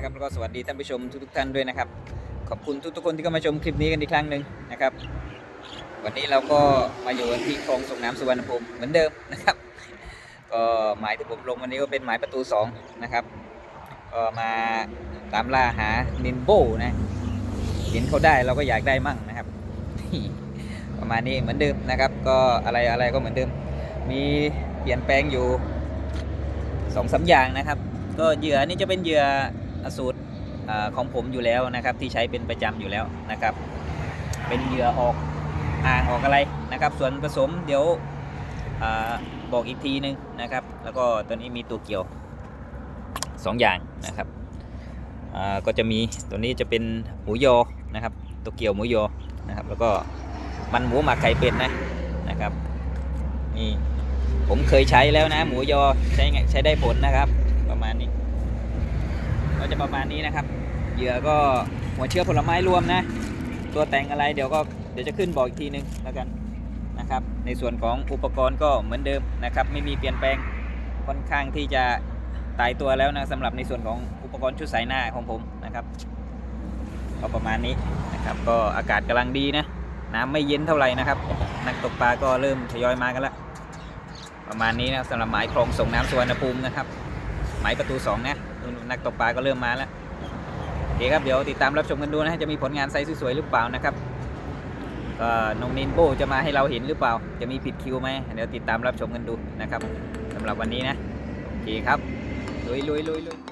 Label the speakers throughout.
Speaker 1: นะครับแล้วก็สวัสดีท่านผู้ชมทุกๆท่านด้วยนะครับ ขอบคุณทุกๆคนที่เข้ามาชมคลิปนี้กันอีกครั้งหนึ่งนะครับ วันนี้เราก็มาอยู่ที่คลองส่งน้ำสุวรรณภูมิเหมือนเดิมนะครับ ก็หมายที่ผมลงวันนี้ก็เป็นหมายประตูสองนะครับก็มาตามล่าหานินโบนะเห็นเขาได้เราก็อยากได้มั่งนะครับ ประมาณนี้เหมือนเดิมนะครับ ก็อะไรอะไรก็เหมือนเดิม มีเปลี่ยนแปลงอยู่สองสามอย่างนะครับ ก็เหยื่อนี่จะเป็นเหยื่อ สูตรอของผมอยู่แล้วนะครับ ที่ใช้เป็นประจำอยู่แล้วนะครับ เป็นเหยื่อออกอ่างออกอะไรนะครับ ส่วนผสมเดี๋ยวอบอกอีกทีนึงนะครับ แล้วก็ตัวนี้มีตัวเกี่ยวสองอย่างนะครับก็จะมีตัวนี้จะเป็นหมูยอนะครับ ตัวเกี่ยวหมูยอนะครับ แล้วก็มันหมูหมักไข่เป็ดนะนะครับนี่ผมเคยใช้แล้วนะ หมูยอใช้ไงใช้ได้ผลนะครับ ประมาณนี้ ประมาณนี้นะครับ เหยื่อก็หัวเชื้อผลไม้รวมนะ ตัวแต่งอะไรเดี๋ยวก็เดี๋ยวจะขึ้นบอกอีกทีนึงแล้วกันนะครับ ในส่วนของอุปกรณ์ก็เหมือนเดิมนะครับ ไม่มีเปลี่ยนแปลงค่อนข้างที่จะตายตัวแล้วนะสำหรับในส่วนของอุปกรณ์ชุดสายหน้าของผมนะครับ ก็ประมาณนี้นะครับ ก็อากาศกำลังดีนะน้ำไม่เย็นเท่าไหร่นะครับ นักตกปลาก็เริ่มทยอยมากันแล้วประมาณนี้นะสำหรับหมายคลองส่งน้ำสุวรรณภูมินะครับ หมายประตู2นะ นักตกปลาก็เริ่มมาแล้วโอเคครับเดี๋ยวติดตามรับชมกันดูนะจะมีผลงานไซส์สวยๆหรือเปล่านะครับก็น้องนินโบจะมาให้เราเห็นหรือเปล่า จะมีผิดคิวไหมเดี๋ยวติดตามรับชมกันดูนะครับสำหรับวันนี้นะโอเคครับลุยลุยลุยลุย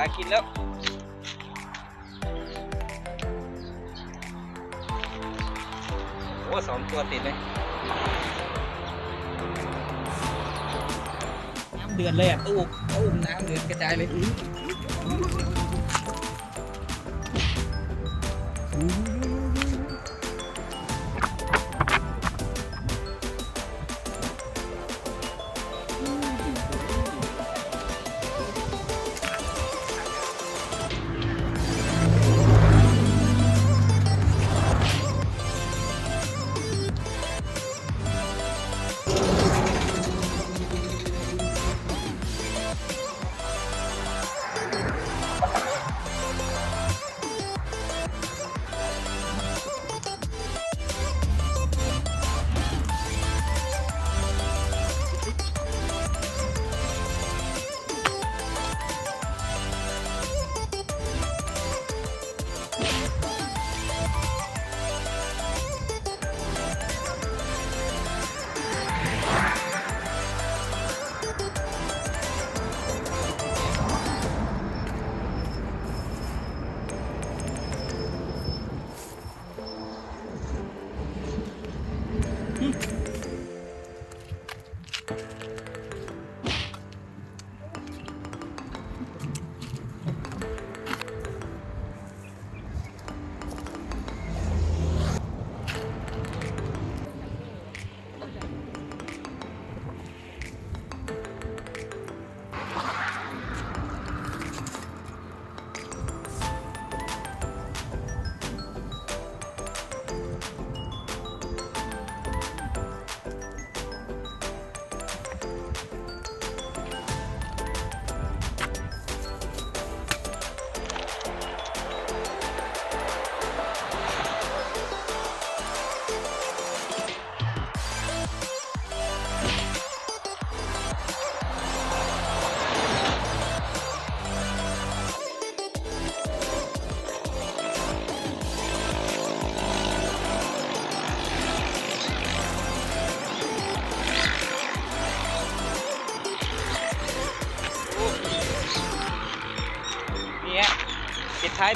Speaker 1: ปลากินแล้วโอ้สองตัวติดเลยน้ำเดือดเลยอะตู้ตู้น้ำเดือดกระจายเลยท้อ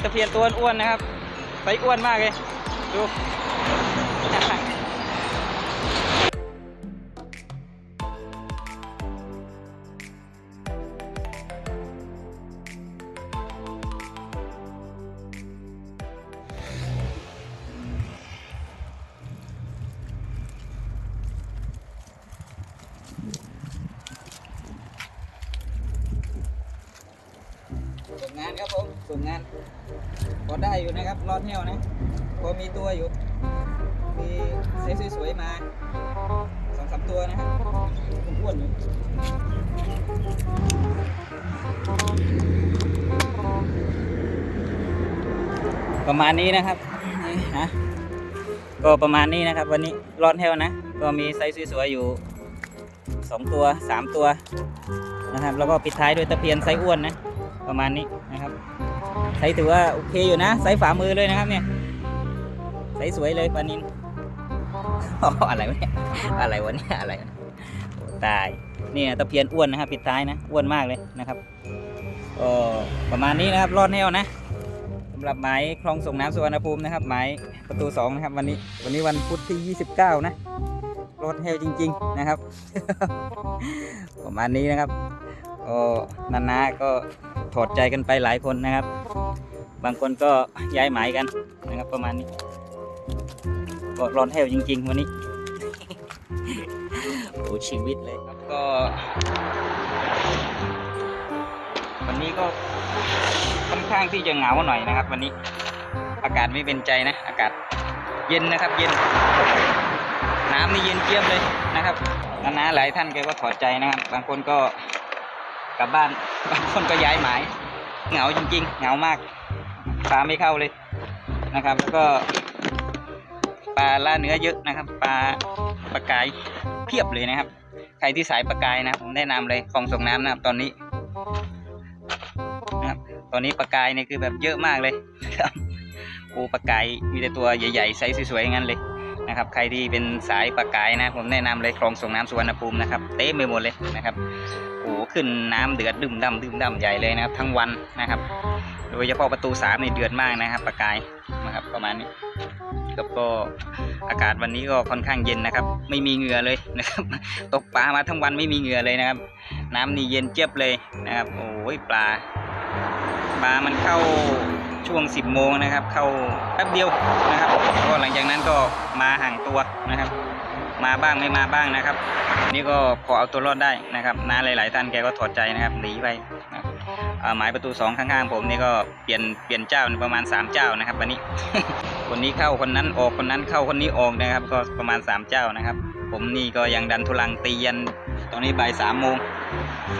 Speaker 1: ตะเพียนตัวอ้วนนะครับไซส์อ้วนมากเลยดู งานครับผมส่งงานพอได้อยู่นะครับรอดแนวนะพอมีตัวอยู่ มีไซส์สวยๆมาสองสามตัวนะครับอ้วนอยู่ประมาณนี้นะครับนี่ฮะก็ประมาณนี้นะครับ วันนี้รอดแนวนะ ก็มีไซส์สวยๆอยู่สองตัวสามตัวนะครับ แล้วก็ปิดท้ายด้วยตะเพียนไซส์อ้วนนะ ประมาณนี้นะครับไซส์ถือว่าโอเคอยู่นะไซส์ฝ่ามือเลยนะครับเนี่ยไซส์สวยเลยปลานินอ๋ออะไรวะเนี่ยอะไรวะเนี่ยอะไรตายเนี่ยตะเพียนอ้วนนะครับปิดท้ายนะอ้วนมากเลยนะครับก็ประมาณนี้นะครับรอดแนวนะสำหรับหมายคลองส่งน้ำสุวรรณภูมินะครับหมายประตูสองนะครับวันนี้วันนี้วันพุธที่ 29 นะรอดแนวจริง ๆ นะครับ ประมาณนี้นะครับก็นานาก็ ถอดใจกันไปหลายคนนะครับ บางคนก็ย้ายหมายกันนะครับประมาณนี้ก็ร้อนแถวจริง ๆ วันนี้โอ้ชีวิตเลยครับก็ วันนี้ก็ค่อนข้างที่จะเหงาหน่อยนะครับ วันนี้อากาศไม่เป็นใจนะ อากาศเย็นนะครับ เย็น น้ำนี่เย็นเจี๊ยบเลยนะครับนานาหลายท่านแกก็ถอดใจนะครับ บางคนก็ ลับบ้านบางคนก็ย้ายหมาย เหงาจริง ๆ เหงามากปลาไม่เข้าเลยนะครับ แล้วก็ปลาล่าเนื้อเยอะนะครับ ปลาปลากายเพียบเลยนะครับ ใครที่สายปลากายนะ ผมแนะนำเลยคลองส่งน้ำนะครับตอนนี้นะครับ ตอนนี้ปลากายเนี่ยคือแบบเยอะมากเลยครับโอ้ปลากายมีแต่ตัวใหญ่ๆไซส์สวยๆอย่างนั้นเลย นะครับ ใครที่เป็นสายปลากายนะ ผมแนะนำเลยคลองส่งน้ำสุวรรณภูมินะครับ เต็มไปหมดเลยนะครับโอ้ขึ้นน้ำเดือดดื่มดำดื่มดำใหญ่เลยนะครับทั้งวันนะครับ โดยเฉพาะประตูสามนี่เดือดมากนะครับประกายนะครับประมาณนี้ครับก็อากาศวันนี้ก็ค่อนข้างเย็นนะครับ ไม่มีเหงื่อเลยนะครับ ตกปลามาทั้งวันไม่มีเหงื่อเลยนะครับ น้ำนี่เย็นเจี๊ยบเลยนะครับ โอ้ยปลาปลามันเข้า ช่วง 10 โมงนะครับ เข้าแป๊บเดียวนะครับก็หลังจากนั้นก็มาห่างตัวนะครับ มาบ้างไม่มาบ้างนะครับ นี่ก็พอเอาตัวรอดได้นะครับน้าหลาย ๆ ท่านแกก็ถอดใจนะครับหนีไปหมายประตูสองข้างๆ ผมนี่ก็เปลี่ยนเปลี่ยนเจ้าประมาณ 3 เจ้านะครับวันนี้ คนนี้เข้าคนนั้นออกคนนั้นเข้าคนนี้ออกนะครับ ก็ประมาณ 3 เจ้านะครับ ผมนี่ก็ยังดันทุลังตียันตอนนี้บ่ายสามโมง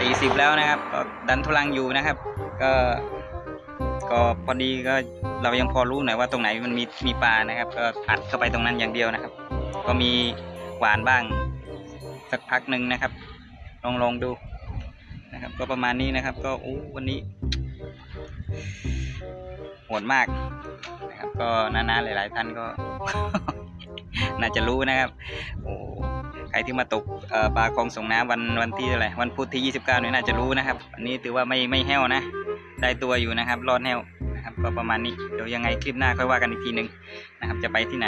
Speaker 1: สี่สิบแล้วนะครับก็ดันทุลังอยู่นะครับ ก็ ก็พอดีก็เรายังพอรู้หน่อยว่าตรงไหนมันมีมีปลานะครับ ก็อัดเข้าไปตรงนั้นอย่างเดียวนะครับ ก็มีหวานบ้างสักพักหนึ่งนะครับ ลองลองดูนะครับ ก็ประมาณนี้นะครับ ก็โอ้วันนี้โหดมากนะครับ ก็นาๆหลาย ๆ ท่านก็ น่าจะรู้นะครับโอ้ใครที่มาตกปลาคลองส่งน้ำวันวันที่อะไรวันพุธที่ 29เนี่ยน่าจะรู้นะครับวันนี้ถือว่าไม่ไม่แห้วนะ ได้ตัวอยู่นะครับ รอดแน่วนะครับ ก็ประมาณนี้ เดี๋ยวยังไงคลิปหน้าค่อยว่ากันอีกทีหนึ่งนะครับ จะไปที่ไหน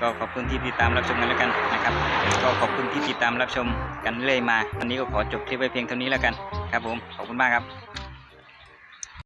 Speaker 1: ก็ขอบคุณที่ติดตามรับชมกันแล้วกันนะครับ ก็ขอบคุณที่ติดตามรับชมกันเรื่อยมาวันนี้ก็ขอจบคลิปไว้เพียงเท่านี้แล้วกันครับผม ขอบคุณมากครับ